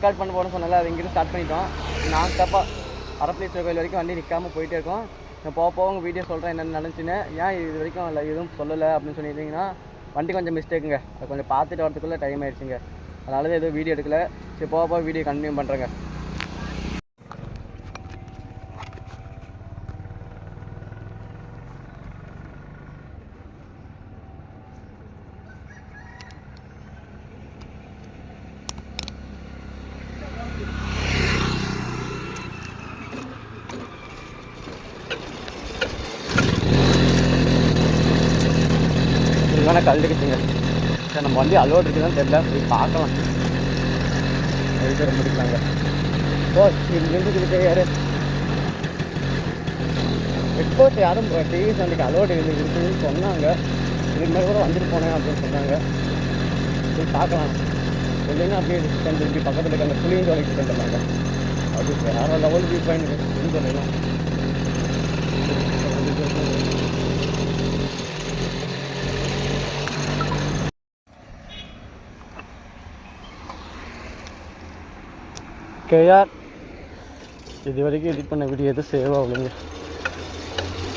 Record பண்ண போகணும்னு சொன்னால அது இங்கிருந்து ஸ்டார்ட் பண்ணிட்டோம். நான் தப்பாக அரப்பளீஸ்வரர் கோயில் வரைக்கும் வண்டி நிற்காமல் போயிட்டே இருக்கோம். நான் போக போக உங்கள் வீடியோ சொல்கிறேன் என்னென்ன நடந்துச்சுன்னு ஏன் இது வரைக்கும் இல்லை எதுவும் சொல்லலை அப்படின்னு சொல்லியிருந்தீங்கன்னா வண்டி கொஞ்சம் மிஸ்டேக்குங்க அது கொஞ்சம் பார்த்துட்டு வரதுக்குள்ளே டைம் ஆயிடுச்சுங்க. அதனால தான் எதுவும் வீடியோ எடுக்கல. சரி போக போக வீடியோ கண்டினியூ பண்ணுறேங்க இதுதானே சார் நம்ம வண்டி அலோட் இருக்குதுன்னு தெரியல. போய் பார்க்கலாம். முடிக்கலாங்க. ஓ இங்கிருந்து கிட்ட யாரு எக்ஸ்போர்ட் யாரும் டிவிஎஸ் வண்டிக்கு அலோட் இருந்து இருக்குதுன்னு சொன்னாங்க. இதுக்கு மேலே கூட வந்துட்டு போனேன் அப்படின்னு சொன்னாங்க. போய் பார்க்கலாம். இல்லைன்னா அப்படியே ரிட்டர்ன் திருப்பி பக்கத்தில் இருக்க அந்த புளியும் ஜோலிக்கு ரிட்டர்ன் அது வேறு லெவல் வியூ பாயிண்ட் புளியும் கேஆர் இது வரைக்கும் எடிட் பண்ண வீடியோ எதுவும் சேவ் ஆகலைங்க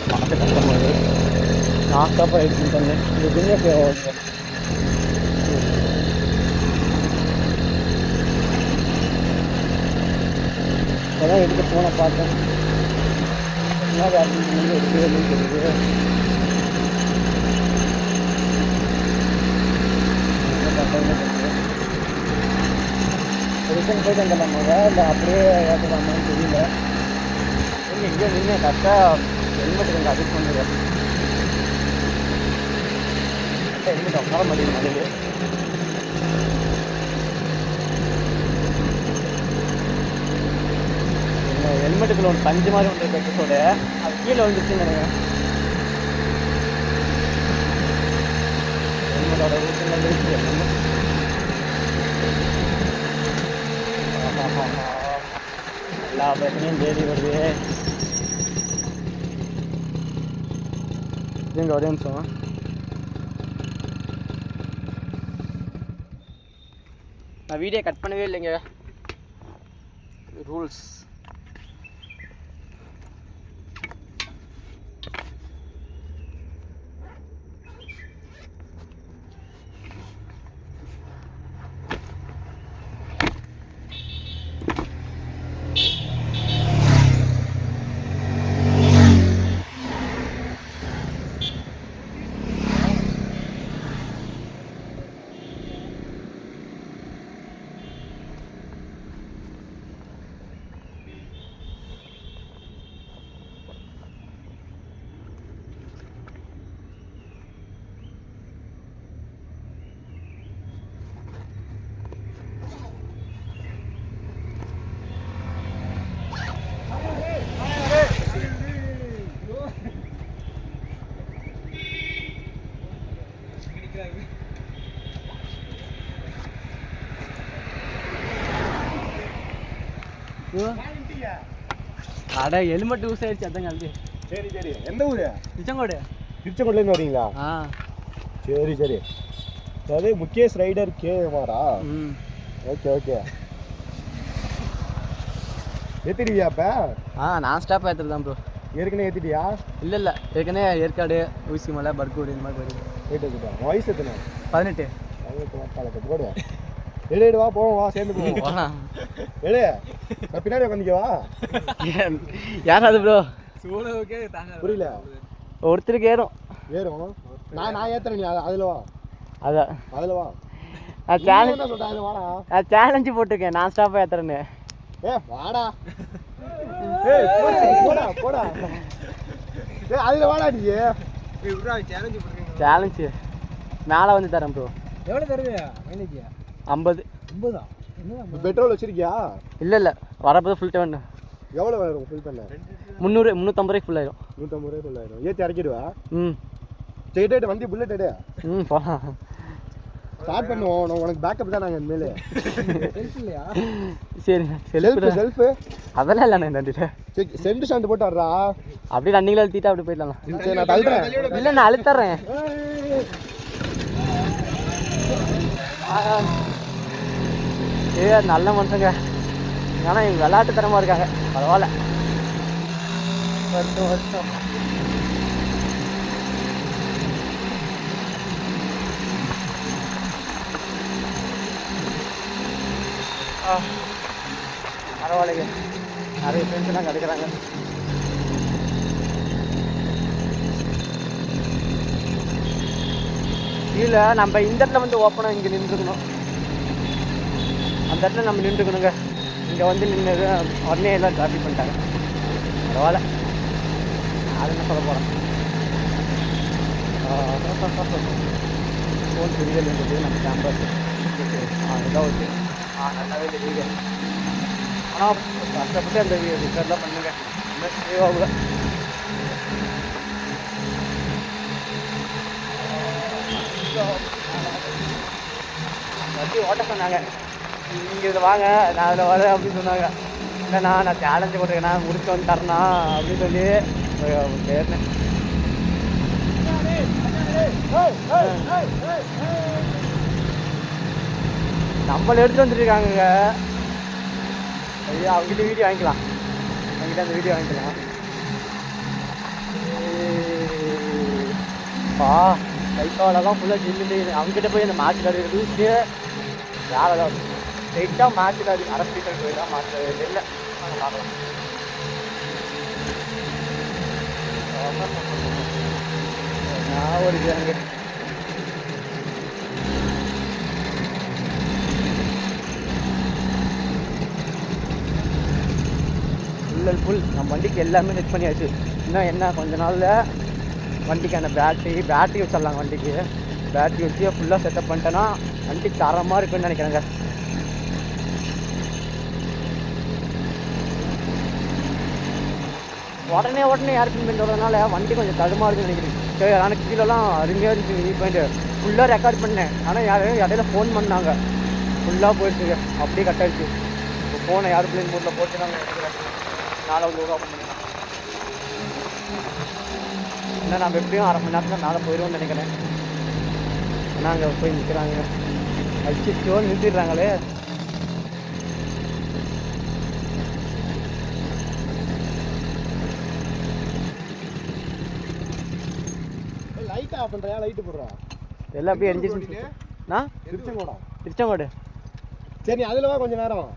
பார்க்க கஷ்டமாக இருக்குது நான் ஸ்டாப்பாக எடிட் பண்ணேன் எதுவுமே சேவ் ஆகலைங்க அதான் எடுக்க போன பார்த்தேன் என்ன அப்படின்னு எடுக்கவே இல்லைன்னு தெரியுது என்ன பண்ணுறதுன்னு தெரியல ரிட்டன் போயிட்டு வந்துடலாமாங்க இல்லை அப்படியே ஏற்றலாமான்னு தெரியல. இல்லை இங்கே நின்று கரெக்டாக ஹெல்மெட் கொஞ்சம் அட்ஜஸ்ட் பண்ணுங்க ஹெல்மெட் உட்கார மாட்டேங்குது மலையில ஹெல்மெட்டுக்குள்ள ஒரு பஞ்சு மாதிரி ஒன்று பெட்டோட அது கீழே விழுந்துச்சுன்னு நினைக்கிறேன். ஹெல்மெட்டோட ஊசி ஊற்றுல இருக்கு எல்லா பிரச்சனையும் தேடி வருது இதுங்க ஒரே நிமிஷம் நான் வீடியோ கட் பண்ணவே இல்லைங்க ரூல்ஸ் அட ஹெல்மெட் யூஸ் ஆயிடுச்சு அதான் கல்வி சரி சரி. எந்த ஊரு? நிச்சங்கோடு திருச்செங்கோட்லேருந்து வரீங்களா? ஆ. சரி சரி. அதாவது முகேஷ் ரைடர் கேமாரா ம். Okay okay. ஏத்திடுவியா அப்ப? ஆ நான் ஸ்டாப் ஏற்றுறது தான் ப்ரோ ஏற்கனவே ஏத்திட்டியா? இல்லை இல்லை. ஏற்கனவே ஏற்காடு ஊசி மலை பர்கூடு இந்த மாதிரி போயிருக்கு போயிட்டு வயசு எத்தனை? பதினெட்டு. அவங்களுக்கு வாக்காளத்து போடு. எடு வா போவோம் வா சேர்ந்து போவோம். எடு நான் பின்னாடி உட்காந்துக்கவா யாராவது ப்ரோ புரியல. ஒருத்தருக்கு ஏறும். ஏறும். நான் நான் ஏத்துறேன் நீ அத- அதுல வா. அதான் அதுல வா. நான் சேலஞ்ச் என்ன சொல்ற அதுல வாடா. நான் சேலஞ்சு போட்டிருக்கேன். நான் ஸ்டாப்பாக ஏற்றுறேன்னு ஏ வாடா. ஏய் போடா போடா போடா. ஏய் அதுல வாடா நீ. சேலஞ்சு மேலே வந்து தரேன் ப்ரோ எவ்வளோ தருவியா? மைலேஜ். ஐம்பது. ஐம்பதா? என்ன பெட்ரோல் வச்சிருக்கியா? இல்லை இல்லை. வரப்போ ஃபுல் டைம் எவ்வளோ வரும் ஃபுல் பண்ண முந்நூறு முந்நூற்றம்பது ரூபாய்க்கு ஃபுல் ஆயிடும் நூற்றம்பது ரூபாய் ஃபுல் ஆயிடும் ஏற்றி இறக்கிடுவா? ம். ஸ்ட்ரெயிட் வண்டி புல்லட் எடு ம் போகலாம் ஸ்டார்ட் பண்ணுவோம். உனக்கு பேக்கப் தான் நாங்கள் இனிமேல். இல்லையா? சரி செல்ஃபு செல்ஃபு செல்ஃபு அதெல்லாம் இல்லை நான் நன்றிட்டு சென்ட் ஸ்டாண்ட் போட்டு வர்றா அப்படியே ரன்னிங்கில் அழுத்திட்டு அப்படி போயிடலாம் சரி நான் தள்ளுறேன். இல்லை நான் அழுத்தறேன். ஏ நல்ல மனுஷங்க. ஆனால் இவங்க விளாட்டுத்தனமாக இருக்காங்க. பரவாயில்ல. வருஷம் வருஷம். ஆ, பரவாயில்லைங்க. நிறைய ஃப்ரெண்ட்ஸ்லாம் கிடைக்கிறாங்க. கீழே நம்ம இந்த இடத்துல வந்து ஓப்பனாக இங்கே நின்றுக்கணும். அந்த இடத்துல நம்ம நின்றுக்கணுங்க. இங்கே வந்து நின்று உடனே எல்லாம் காப்பி பண்ணிட்டாங்க. பரவாயில்ல. அது என்ன சொல்ல போகிறேன் ஃபோன் புரியல் இருந்தது நம்ம கேம்பஸ் அதுதான் ஓகே. ஆ நல்லாவே தெரியுது. ஆனால் கஷ்டப்பட்டு அந்த ரிப்பேர்லாம் பண்ணுங்க. இன்னும் சேவ் வண்டி ஓட்ட சொன்னாங்க. நீங்கள் இதில் வாங்க நான் அதில் வரேன் அப்படின்னு சொன்னாங்க. இல்லைண்ணா நான் சேலஞ்சு போட்டிருக்கேன் நான் முடிச்சு வந்து தரேண்ணா அப்படின்னு சொல்லி சேர்ந்தேன் நம்மளை எடுத்து வந்துருக்காங்க ஐயா அவங்ககிட்ட வீடியோ வாங்கிக்கலாம். அவங்ககிட்ட அந்த வீடியோ வாங்கிக்கலாம். பா கை ஃபுல்லாக ஜில்லு அவங்ககிட்ட போய் அந்த மாற்றி கடையில் வேலை தான் ஸ்ட்ரைட்டாக மாற்றிடாது விளையாடி அரசியல் போய் தான் மேட்ச் இல்லை. பார்க்கலாம் நான் ஒரு இது ஃபுல் அண்ட் ஃபுல் நம்ம வண்டிக்கு எல்லாமே செக் பண்ணியாச்சு. இன்னும் என்ன கொஞ்ச நாளில் வண்டிக்கான பேட்டரி பேட்டரி வச்சிடலாம் வண்டிக்கு. பேட்டரி வச்சு ஃபுல்லாக செட்டப் பண்ணிட்டேன்னா வண்டி தரமாக இருக்குன்னு நினைக்கிறேங்க. உடனே உடனே ஏர் பின் பண்ணுறதுனால வண்டி கொஞ்சம் தடுமாறுதுன்னு நினைக்கிறேன். சரி ஆனால் கீழெல்லாம் அருமையாக இருந்துச்சு நீ பாயிண்ட் ஃபுல்லாக ரெக்கார்ட் பண்ணேன். ஆனால் யாரும் இடையில ஃபோன் பண்ணாங்க. ஃபுல்லாக போயிடுச்சு. அப்படியே கட் ஆயிடுச்சு. இப்போ ஃபோனை யார் பிள்ளைங்க மூட்டில் போட்டு நாங்கள் எடுக்கிறேன் நாளை வந்து பண்ணிக்கலாம் ஏன்னா நம்ம எப்படியும் அரை மணி நேரத்தில் நாளை போயிடுவோம்னு நினைக்கிறேன். ஏன்னா அங்கே போய் நிற்கிறாங்க அடிச்சுச்சோ நிறுத்திடுறாங்களே ஆஃப் பண்றியா லைட் போடுறா? எல்லாம் அப்படியே எரிஞ்சிச்சு நான்? திருச்செங்கோடம் திருச்செங்கோடு. சரி அதுல வா கொஞ்ச நேரம்.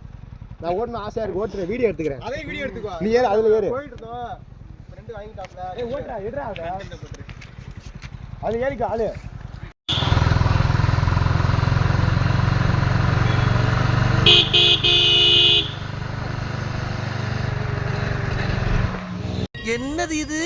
நான் ஓடணும் ஆசையா இருக்கு. ஓட்டுறேன். வீடியோ எடுத்துக்கிறேன். அதே வீடியோ எடுத்துக்கோ. நீ ஏறு அதுல ஏறு. போயிட்டு இருந்தோம். ஃப்ரெண்டு வாங்கிட்டாப்ல ஏய் ஓட்டுறா எடுறா அதை அது ஏறிக்கோ ஆளு. என்னது இது?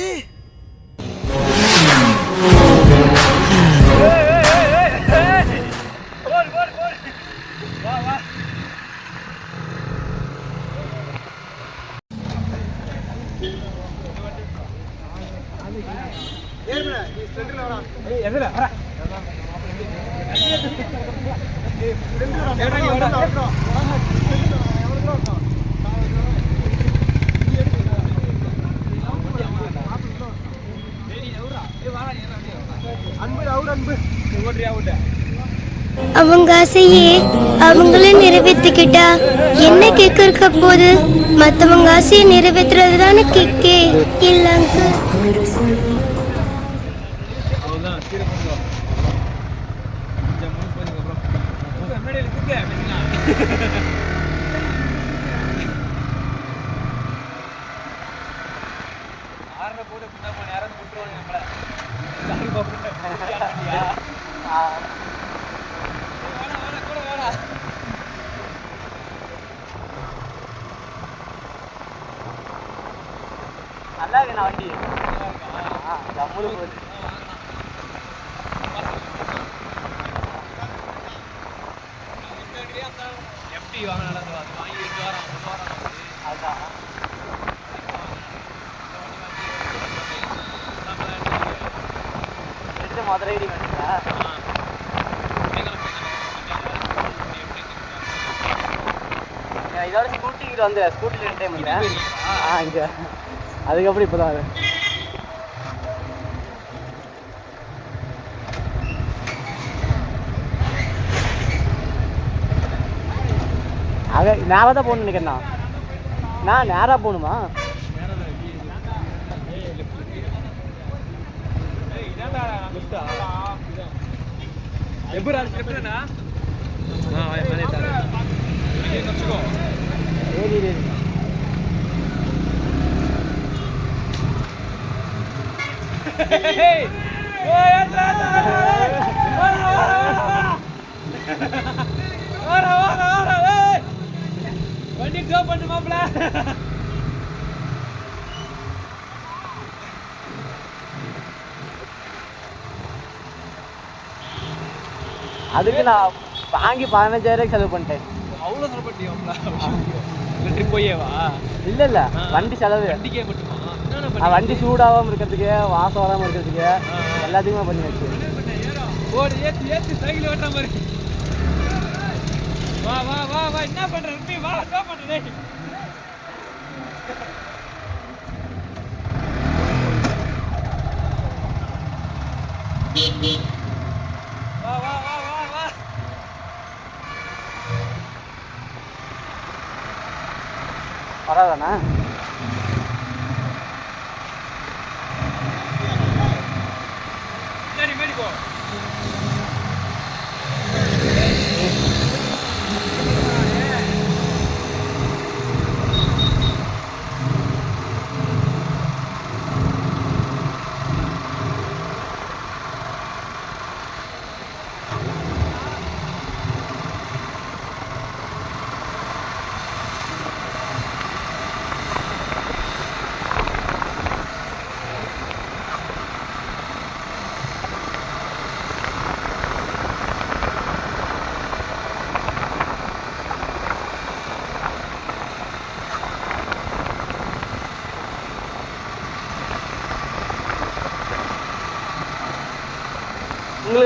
அவங்க ஆசையே அவங்களே நிறைவேற்றிக்கிட்டா என்ன கேக்கு இருக்க போது மத்தவங்க ஆசையை நிறைவேற்றுறது தானே கேக்கே இல்லங்க நல்லா இருக்கு நான் வண்டி. ஆ ஜம்முனு போகுது அதுதான் எடுத்து மதுரை ஐடி இதோட ஸ்கூட்டிக்கு வந்து ஸ்கூட்டியில் ரெண்டு டைம் இல்லை ஆ இங்கே. அதுக்கப்புறம் இப்போ தான் அங்கே நேராக தான் போகணும்னு நினைக்கிறேண்ணா நான் நேராக போகணுமா எப்படி எப்படிண்ணா ஆ மணி தரேன் தப்பிச்சுக்கோ ஏறி ஏறி வண்டி டோ பண்ணு மாப்ள அதுக்கு நான் வாங்கி பதினஞ்சாயிரம் செலவு பண்ணிட்டேன். அவ்வளோ சொல்ல மாட்டியா ட்ரிப் போயேவா இல்லை இல்லை. வண்டி செலவு. வண்டிக்கே மட்டுமா? வண்டி சூடாகாமல் இருக்கிறதுக்கு வாசம் வராமல் இருக்கிறதுக்கு எல்லாத்துக்குமே பண்ணி வச்சு ஓடு ஏத்து ஏத்து சைக்கிள் ஓட்டுற மாதிரி. வா வா வா வா என்ன பண்ற ருப்பி வா என்ன டேய். வா வா வா வா வா. வராதாண்ணா சரி மேடி போ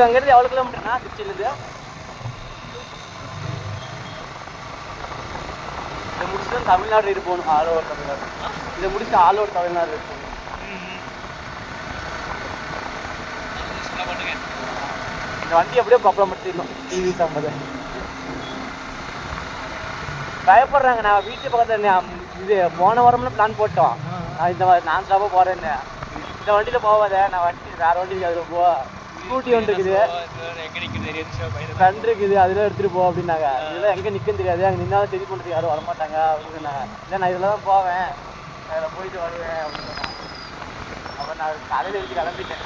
உங்களுக்கு அங்கேருந்து எவ்வளோ கிலோமீட்டர்னா? திருச்சியிலேருந்து. இதை முடிச்சுட்டு தமிழ்நாடு ரைடு போகணும். All over Tamil Nadu. இதை முடிச்சுட்டு ஆல் ஓவர் தமிழ்நாடு ரைடு போகணும். இந்த வண்டி அப்படியே ப்ராப்ளம் படுத்திடணும் டிவி சம்பது பயப்படுறாங்க. நான் வீட்டு பக்கத்தில் இது போன வாரம்னு பிளான் போட்டோம். நான் இந்த மாதிரி நான் ஸ்டாப்பாக போகிறேன்னு இந்த வண்டியில் போவாத நான் வண்டி வேறு வண்டி அதில் போ. ஸ்கூட்டி ஒன்று இருக்குது. கண் இருக்குது அதில் எடுத்துகிட்டு போ அப்படின்னாங்க. இதெல்லாம் எங்கே நிற்கும் தெரியாது. அங்கே நின்னாலும் சரி பண்ணுறதுக்கு யாரும் வரமாட்டாங்க அப்படின்னாங்க இல்லை நான் இதில் தான் போவேன். அதில் போயிட்டு வருவேன் அப்படின்னு அப்புறம் நான் காலையில் எழுதி கிளம்பிட்டேன்.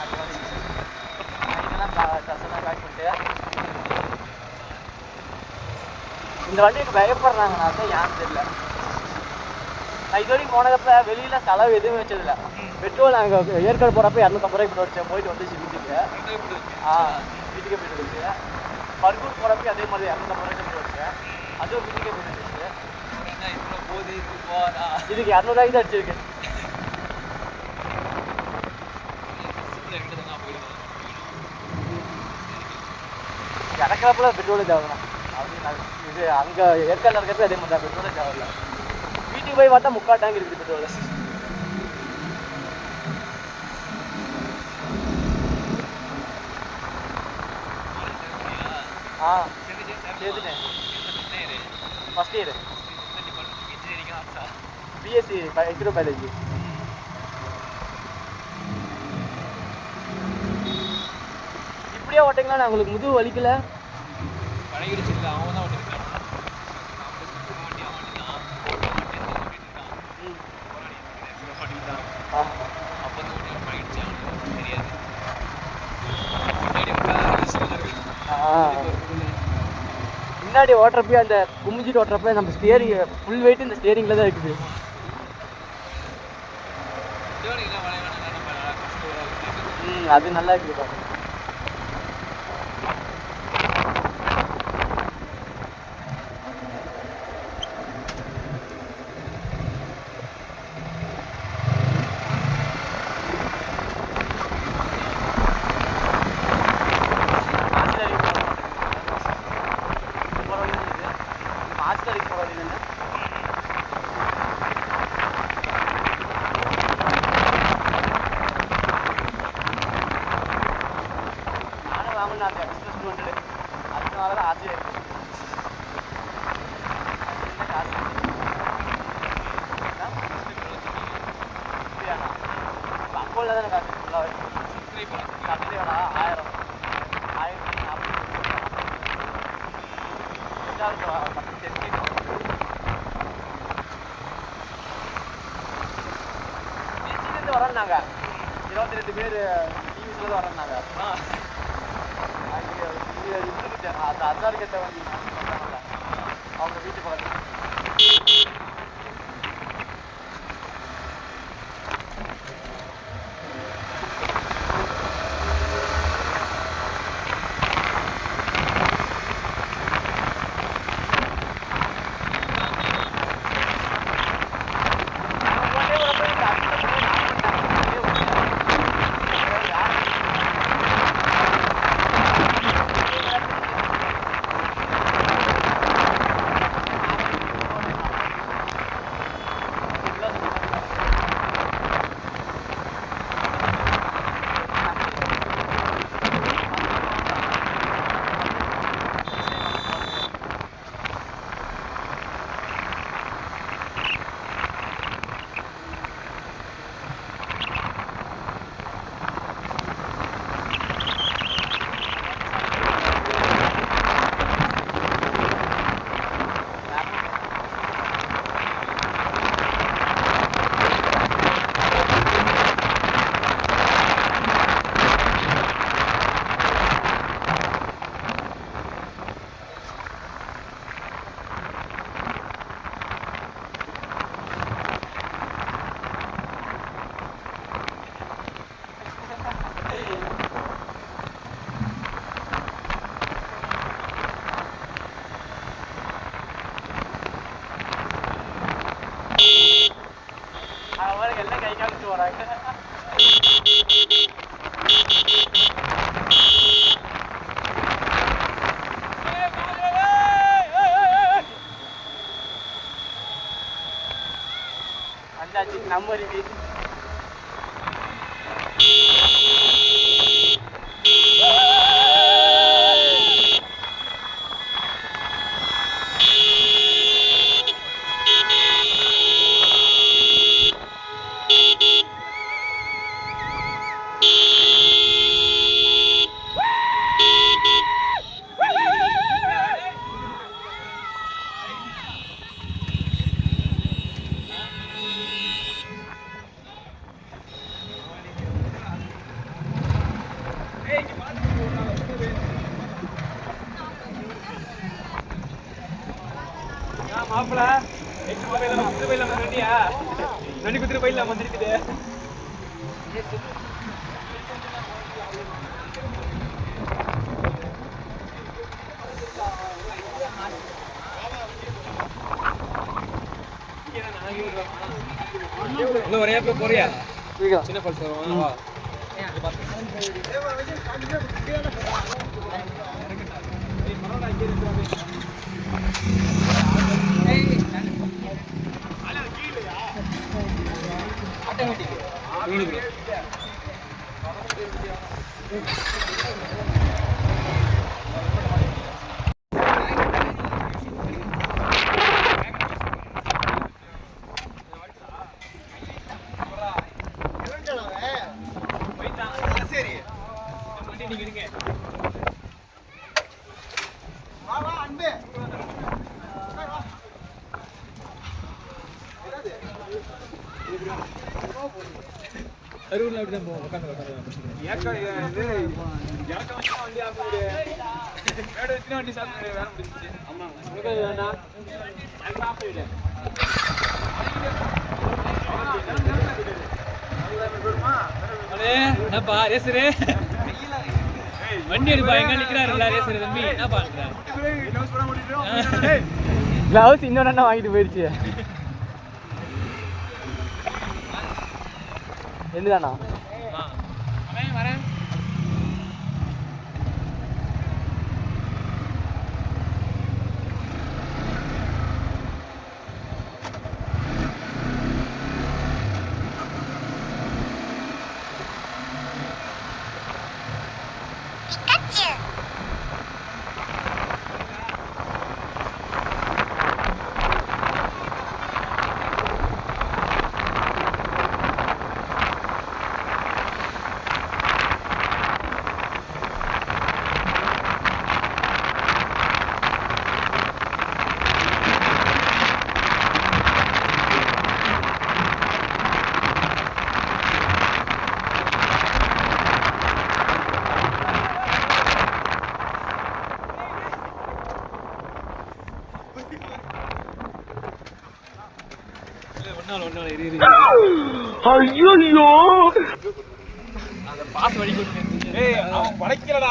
நைட்டெல்லாம் ட்ரெஸ்ஸெல்லாம் பேக் பண்ணிட்டு. இந்த வண்டிக்கு பயப்படுறாங்க. நான் தான் ஏன்னு தெரியல. நான் இது வரைக்கும் போனதப்ப வெளியில செலவு எதுவுமே வச்சதில்ல. பெட்ரோல் நாங்கள் ஏற்காடு போகிறப்ப இரநூத்தம்பது ரூபாய்க்கு பெட்ரோல் அடிச்சேன் போயிட்டு வந்துச்சு வீட்டுக்கு. ஆ வீட்டுக்கே போயிட்டு வந்துச்சு. பர்கூர் போகிறப்ப அதே மாதிரி இரநூத்தம்பது ரூபாய்க்கு பெட்ரோல் அடிச்சேன் அதுவும் வீட்டுக்கே போயிட்டு வந்துச்சு. போது இதுக்கு இரநூறுவாய்க்கு தான் அடிச்சிருக்கேன். இறக்குறப்பல பெட்ரோலே தேவைதான். இது அங்கே ஏற்காடில் நடக்கிறது அதே மாதிரி தான் பெட்ரோலே தேவையில்ல. வீட்டுக்கு போய் பார்த்தா முக்கால் டேங்க் இருக்குது petrol. First year BSc microbiology இப்படியே ஓட்டிங்களா? நான் உங்களுக்கு முதுகு வலிக்கல பழகிடுச்சு இல்லை அவன் தான் ஓட்டிருக்கான் வண்டி அவன் ஓட்டிருக்கான் ம் ஓட்டிருக்கான் ஆ அப்போ வந்து ஓட்டி பழகிடுச்சு அவனுக்கு தெரியாது முன்னாடி உட்கார்ந்து சொல்லுங்க ஆ. முன்னாடி ஓட்டுறப்ப அந்த குமிஞ்சிட்டு ஓட்டுறப்ப நம்ம ஸ்டியரிங் ஃபுல் வெயிட் இந்த ஸ்டியரிங்கில் தான் இருக்குது. அது நல்லா இருக்குது இருந்து வரேன்னாங்க இருபத்தி ரெண்டு பேர் டிவிஸ்ல வரேன்னாங்க அங்கே இதுக்கிட்ட அந்த அசார்கிட்ட வந்து அவங்க வீட்டு பக்கத்தில் அவங்க எல்லாம் கை காமிச்சு வராங்க வந்தாச்சு நம்ம எட்டு குத்துட்டு போயிடலாம் வந்துருக்குது இன்னும் ஒரே பேர் போறியா சின்ன பல்ஸ் வரும் வா ஆட்டோமேட்டிக் தான் போவோம் உட்காந்து உட்காந்து ஏக்கம் இது ஏக்கம் வச்சு வண்டி ஆகுது மேட வச்சு வண்டி சாப்பிட்டு வேலை முடிஞ்சுச்சு ஆமா உனக்கு என்னப்பா ரேசரு வண்டி எடுப்பா எங்க நிக்கிறாருல்ல தம்பி என்ன கிளவுஸ் இன்னொரு அண்ணா வாங்கிட்டு போயிடுச்சு. என்னதானா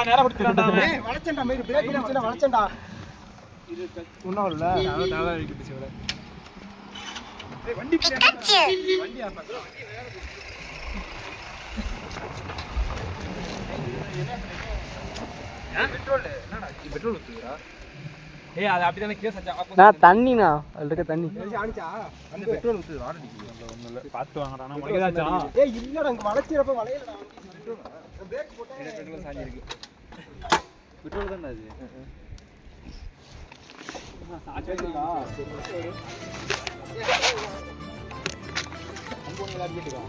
வளைக்கலடா நேரா கொடுத்துறான்டா அவன் ஏய் வளைச்சேன்டா மேரி பிரேக் இல்லை. நேரா ஏய் அது ஆச்சு நான் தண்ணிண்ணா. அதில் இருக்க தண்ணி. ஆனிச்சா அந்த பெட்ரோல் ஊத்து வாட அடிக்குது பார்த்து வாங்கறானா உங்களுக்கு ஏதாச்சும் ஏய் இல்லடா இங்க வளைச்சிரப்ப வளையலடா. பிரேக் போட்டா பெட்ரோல் சாஞ்சி இருக்கு பெட்ரோல் தானே அது கம்பௌண்ட் எல்லாரும் கேட்டுக்கோ